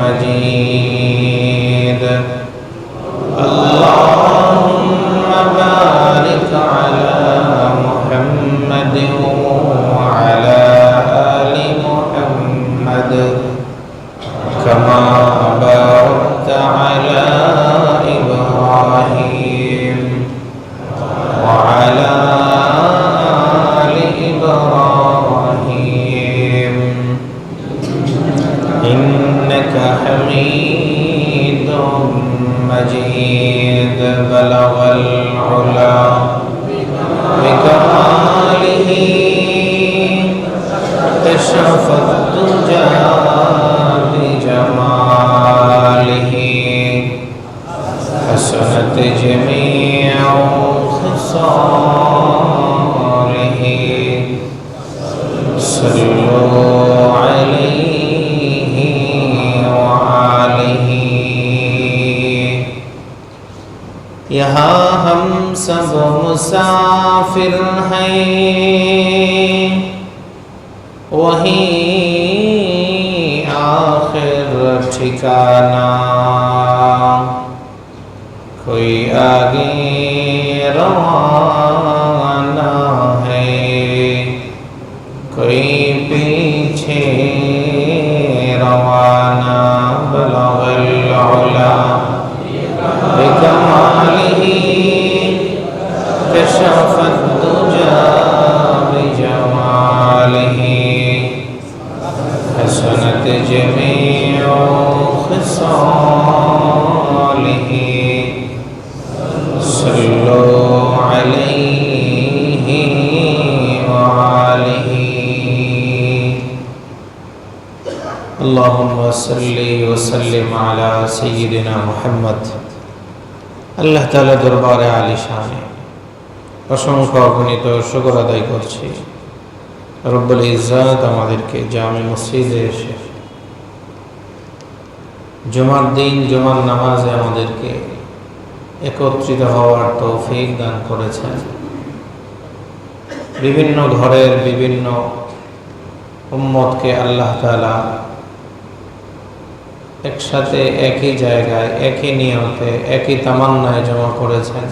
مجيد وہیں آخر ٹھکانہ کوئی آگے رواں আল্লাহ তালা দরবারে আলী অসংখ্য অগণিত শুকর আদায় করছি। রব্বুল ইজাত আমাদেরকে জামে মসজিদে এসে জমার দিন, জমার নামাজে আমাদেরকে একত্রিত হওয়ার তৌফিক দান করেছেন। বিভিন্ন ঘরের বিভিন্ন উম্মতকে আল্লাহ তালা একসাথে একই জায়গায়, একই নিয়তে, একই তামান্নায় জমা করেছেন।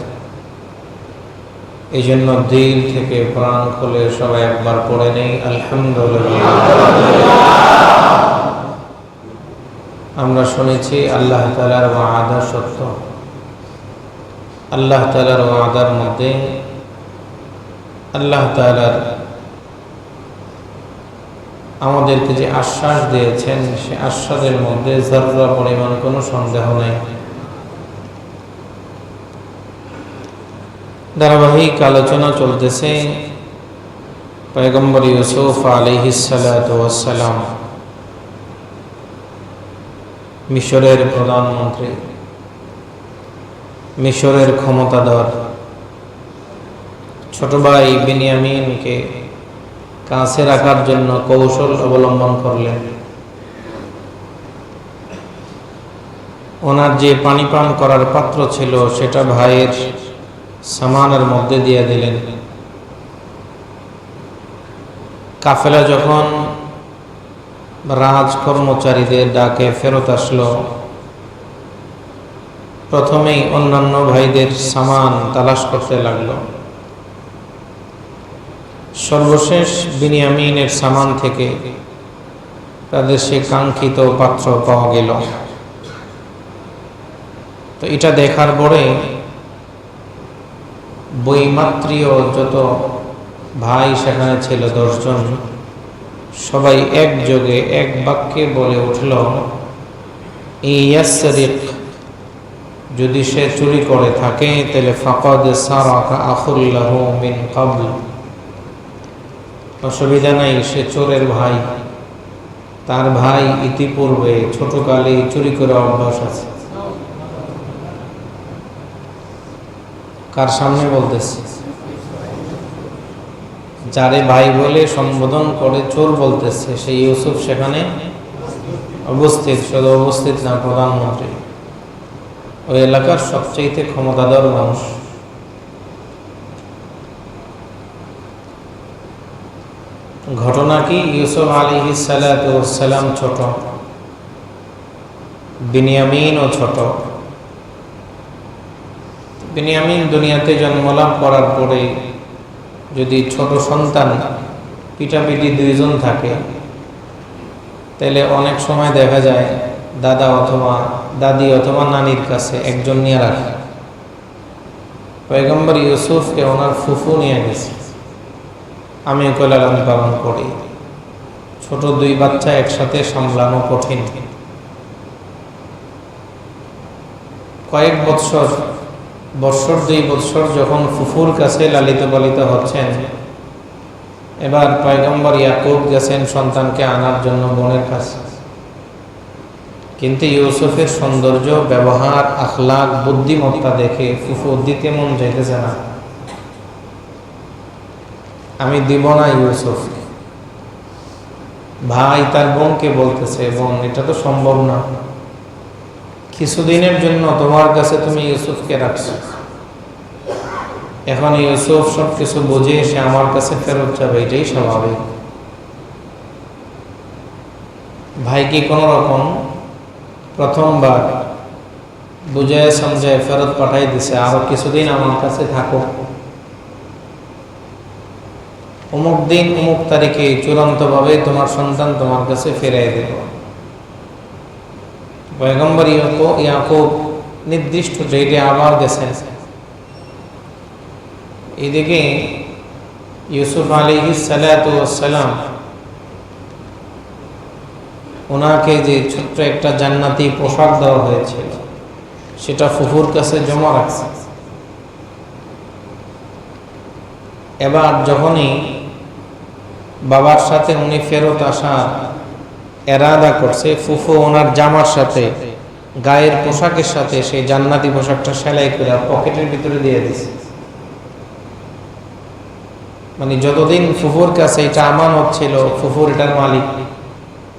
এই জন্য দিল থেকে প্রাণ খুলে সবাই একবার পড়ে নেই, আলহামদুলিল্লাহ। আমরা শুনেছি আল্লাহ তালার ওয়াদা সত্য। আল্লাহ তালার ওয়াদার মধ্যে আল্লাহ তালার আমাদেরকে যে আশ্বাস দিয়েছেন, সে আশ্বাসের মধ্যে জররা পরিমাণ কোনো সন্দেহ নেই। ধারাবাহিক আলোচনা চলতেছে পয়গম্বর ইউসুফ আলিহিসালাম মিশরের প্রধানমন্ত্রী, মিশরের ক্ষমতাধর, ছোট ভাই বিনিয়ামিনকে কাছে রাখার জন্য কৌশল অবলম্বন করলেন। ওনার যে পানি পান করার পাত্র ছিল, সেটা ভাইয়ের সামানের মধ্যে দিয়ে দিলেন। কাফেলা যখন রাজ কর্মচারীদের ডাকে ফেরত আসলো, প্রথমেই অন্যান্য ভাইদের সামান তালাশ করতে লাগল। সর্বশেষ বিনিয়ামিনের সামান থেকে তাদের সে কাঙ্ক্ষিত পাত্র পাওয়া গেল। তো এটা দেখার পরে বইমাত্রীয় যত ভাই সেখানে ছিল, দশজন, সবাই একযোগে এক বাক্যে বলে উঠল ইয়াসরিক, যদি সে চুরি করে থাকে, তাহলে ফাকদ সারাকা আখুল্লাহ মিন কাবল। অসুবিধা নাই, সে চোরের ভাই। তার ভাই ইতিপূর্বে ছোটকালে চুরি করে অভ্যাস আছে। কার সামনে বলতেছে? যারে ভাই বলে সম্বোধন করে চোর বলতেছে সেই ইউসুফ সেখানে অবস্থিত শুধু অবস্থিত না, প্রধানমন্ত্রী। ওই এলাকার সবচেয়ে ক্ষমতাধর মানুষ। ঘটনা কি? ইউসুফ আলী সালাম ছোট বিনিয়ামিনও ছোট। বিনিয়ামিন দুনিয়াতে জন্মলাভ করার পরে যদি ছোট সন্তান পিটাপিটি দুইজন থাকে, তাহলে অনেক সময় দেখা যায় দাদা অথবা দাদি অথবা নানির কাছে একজন নিয়ে রাখে। পয়গম্বর ইউসুফকে ওনার ফুফু নিয়ে গেছে। আমি লালন পালন করি। ছোট দুই বাচ্চা একসাথে সামলানো কঠিন। কয়েক বৎসর বৎসর দুই বৎসর যখন ফুফুর কাছে লালিত পালিত হচ্ছেন, এবার পয়গম্বর ইয়াকুব গেছেন সন্তানকে আনার জন্য বোনের কাছে। কিন্তু ইউসুফের সৌন্দর্য, ব্যবহার, আখলাক, বুদ্ধিমত্তা দেখে ফুফু দিতে মন চাইতেছে না। আমি দিব না ইউসুফ ভাই তার বোনকে বলতেছে, বোন, এটা তো সম্ভব না। কিছুদিনের জন্য তোমার কাছে তুমি ইউসুফকে রাখছো। এখন ইউসুফ সব কিছু বুঝে সে আমার কাছে ফেরত যাবে, এটাই স্বাভাবিক। ভাই কি কোনো রকম প্রথমবার বুঝায় সমঝায় ফেরত পাঠাই দিছে, আরও কিছুদিন আমার কাছে থাকো। অমুক দিন অমুক তারিখে চূড়ান্তভাবে তোমার সন্তান তোমার কাছে ফেরাই দেব। পয়গম্বর ইয়াকুব নির্দিষ্ট ডেটে আবার গেছেন এদিকে ইউসুফ আলী সালাম ওনাকে যে ছোট্ট একটা জান্নাতি পোশাক দেওয়া হয়েছিল, সেটা ফুফুর কাছে জমা রাখছে। এবার যখনই বাবার সাথে উনি ফেরত আসা এরাদা করছে, ফুফু ওনার জামার সাথে, গায়ের পোশাকের সাথে সেই জান্নাতি পোশাকটা সেলাই করে পকেটের ভিতরে দিয়ে দিছে। মানে যতদিন ফুফুর কাছে এটা আমানত ছিল, ফুফুর এটার মালিক,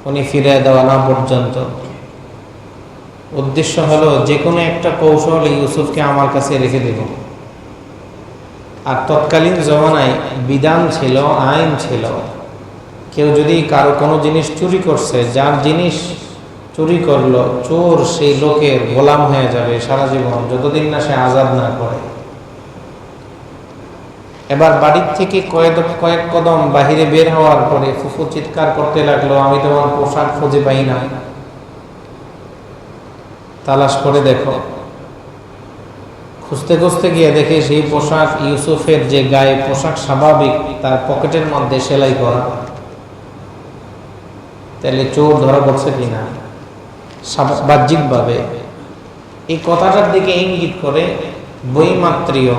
উনি ফিরে দেওয়া না পর্যন্ত। উদ্দেশ্য হলো যে কোনো একটা কৌশল ইউসুফকে আমার কাছে রেখে দেব। আর তৎকালীন জমানায় বিধান ছিল, আইন ছিল। কেউ যদি কারও কোনো জিনিস চুরি করছে, যার জিনিস চুরি করল, চোর সেই লোকের গোলাম হয়ে যাবে সারা জীবন, যতদিন না সে আজাদ না করে। এবার বাড়ির থেকে কয়েক কয়েক কদম বাহিরে বের হওয়ার পরে ফুফু চিৎকার করতে লাগল, আমি তোমার পোশাক খুঁজে পাই না তালাশ করে দেখো। খুঁজতে খুঁজতে গিয়ে দেখে সেই পোশাক ইউসুফের যে গায়ে পোশাক স্বাভাবিক, তার পকেটের মধ্যে সেলাই করা। তাহলে চোর ধরা পড়ছে কিনা? বাহ্যিকভাবে। এই কথাটার দিকে ইঙ্গিত করে বইমাত্রীয়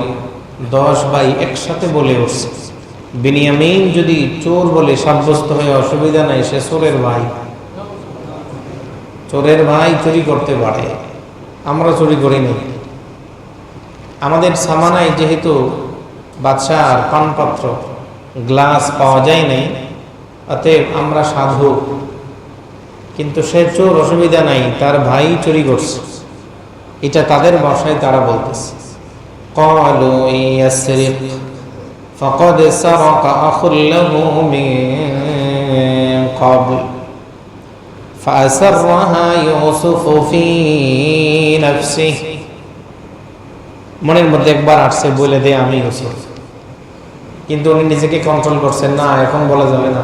দশ ভাই একসাথে বলে উঠছে, বিনিয়ামিন যদি চোর বলে সাব্যস্ত হয়ে অসুবিধা নাই, সে চোরের ভাই। চোরের ভাই চুরি করতে পারে। আমরা চুরি করিনি আমাদের সামানায় যেহেতু বাদশার পানপাত্র গ্লাস পাওয়া যায় নাই অতএব আমরা সাধু কিন্তু সে চোর অসুবিধা নাই তার ভাই চুরি করছে এটা তাদের বাসায় তারা বলতেছে قالوا إن يسرق فقد سرق أخ له من قبل فأسرها يوسف في نفسه মনের মধ্যে একবার আসছে, বলে দে আমি ইউসুফ কিন্তু উনি নিজেকে কন্ট্রোল করছেন, না, এখন বলা যাবে না।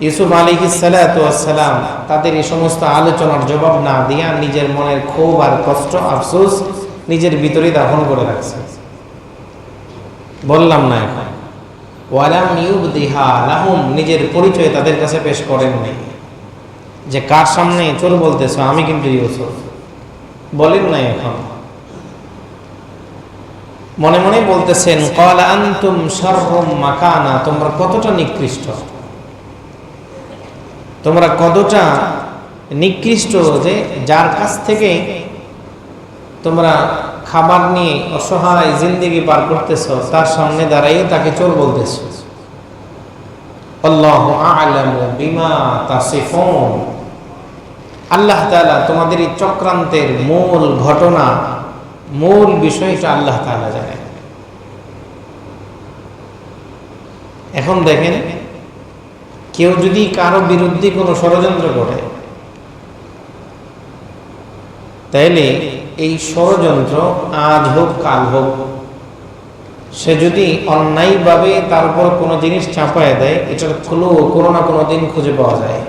ইউসুফ আলী সালাম তাদের এই সমস্ত আলোচনার জবাব না দিয়া নিজের মনের ক্ষোভ আর কষ্ট, আফসোস নিজের ভিতরে দাফন করে রাখছে। বললাম না এখন। ওয়ালাম ইউবদিহা লাহুম, নিজের পরিচয় তাদের কাছে পেশ করেননি। যে কার সামনে চোর বলতেছ, আমি কিন্তু ইউসুফ। বলেন নাই এখন। মনে মনে বলতেছেন, কল আন্তুম সর্বম মাকানা তোমরা কতটা নিকৃষ্ট? তোমরা কতটা নিকৃষ্ট যে যার কাছ থেকে তোমরা খাবার নিয়ে অসহায় জিন্দিগি পার করতেছ, তার সামনে দাঁড়াইয়ে তাকে চোর বলতেছ। আল্লাহ বিমা আল্লাহ তোমাদের এই চক্রান্তের মূল ঘটনা, মূল বিষয়টা আল্লাহ তাআলা জানেন। এখন দেখেন, কেউ যদি কারও বিরুদ্ধে কোনো ষড়যন্ত্র করে, তাইলে এই ষড়যন্ত্র আজ হোক, কাল হোক সে যদি অন্যায়ভাবে তার উপর কোনো জিনিস চাপায় দেয়, এটার ক্লু কোনো না কোনো দিন খুঁজে পাওয়া যায়।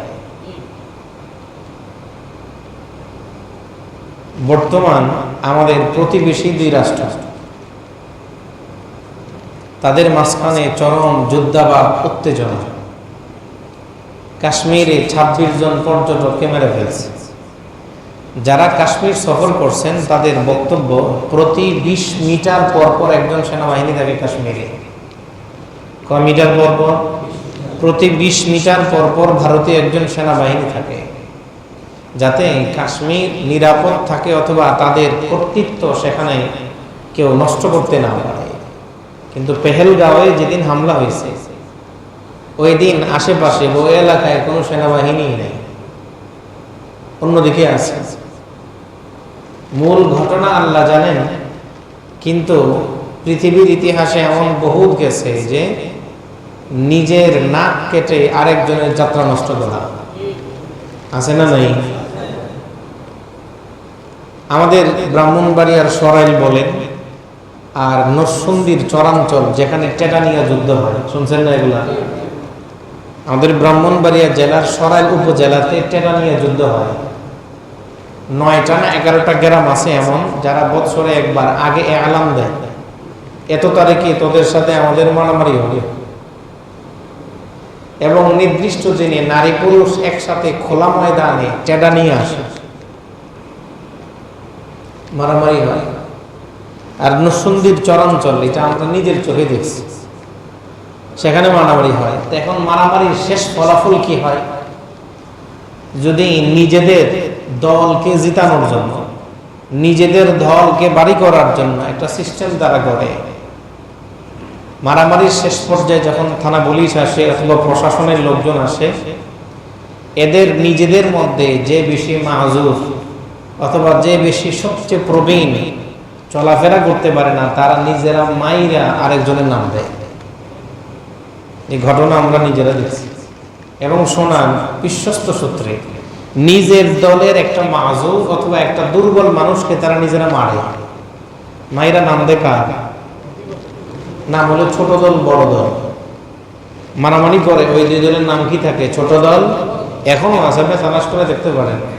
বর্তমান আমাদের প্রতিবেশী দুই রাষ্ট্র। তাদের মাঝখানে চরম যুদ্ধাবাদ উত্তেজনা। কাশ্মীরে ২৬ জন পর্যটককে মেরে ফেলছে। যারা কাশ্মীর সফর করছেন, তাদের বক্তব্য, প্রতি ২০ মিটার পর পর একজন সেনাবাহিনী থাকে কাশ্মীরে। ক মিটার পর পর? প্রতি ২০ মিটার পর পর ভারতীয় একজন সেনাবাহিনী থাকে। যাতে কাশ্মীর নিরাপদ থাকে অথবা তাদের কর্তৃত্ব সেখানে কেউ নষ্ট করতে না পারে। কিন্তু পেহেলগাঁওয়ে যেদিন হামলা হয়েছে ওই দিন আশেপাশে ওই এলাকায় কোনো সেনাবাহিনী নেই। অন্যদিকে আছে। মূল ঘটনা আল্লাহ জানেন, কিন্তু পৃথিবীর ইতিহাসে এমন বহুত গেছে যে নিজের নাক কেটে আরেকজনের যাত্রা নষ্ট করা। আছে না নাই? আমাদের ব্রাহ্মণবাড়িয়ার সরাইল বলেন, আর নরসন্দির চরাঞ্চল, যেখানে টেটানিয়া যুদ্ধ হয়। শুনছেন না এগুলা? আমাদের ব্রাহ্মণবাড়িয়া জেলার সরাইল উপজেলাতে টেটানিয়া যুদ্ধ হয়। নয়টা না এগারোটা গ্রাম আছে এমন, যারা বৎসরে একবার আগে আলাম দেয়। এত তারিখে তোদের সাথে আমাদের মারামারি হবে। এবং নির্দিষ্ট দিনে নারী পুরুষ একসাথে খোলা ময়দানে টেডা নিয়ে আসে। মারামারি হয়। আর নসুন্দির চরাঞ্চল, এটা আমরা নিজের চোখে দেখছি। সেখানে মারামারি হয়। তো এখন মারামারির শেষ ফলাফল কি হয়? যদি নিজেদের দলকে জিতানোর জন্য, নিজেদের দলকে বাড়ি করার জন্য একটা সিস্টেম তারা করে মারামারির শেষ পর্যায়ে যখন থানা পুলিশ আসে অথবা প্রশাসনের লোকজন আসে, এদের নিজেদের মধ্যে যে বেশি মাহুর অথবা যে বেশি সবচেয়ে প্রবীণ চলাফেরা করতে পারে না, তারা নিজেরা মাইরা আরেকজনের নাম দেয়। এই ঘটনা আমরা নিজেরা দেখছি। এবং শোনান বিশ্বস্ত সূত্রে। নিজের দলের একটা মাজু অথবা একটা দুর্বল মানুষকে তারা নিজেরা মারে। মায়েরা নাম দেখা। নাম হলো ছোট দল, বড় দল। মারামারি করে, ওই দুই দলের নাম কি থাকে? ছোট দল? এখনও আসামে তালাশ করে দেখতে পারেন।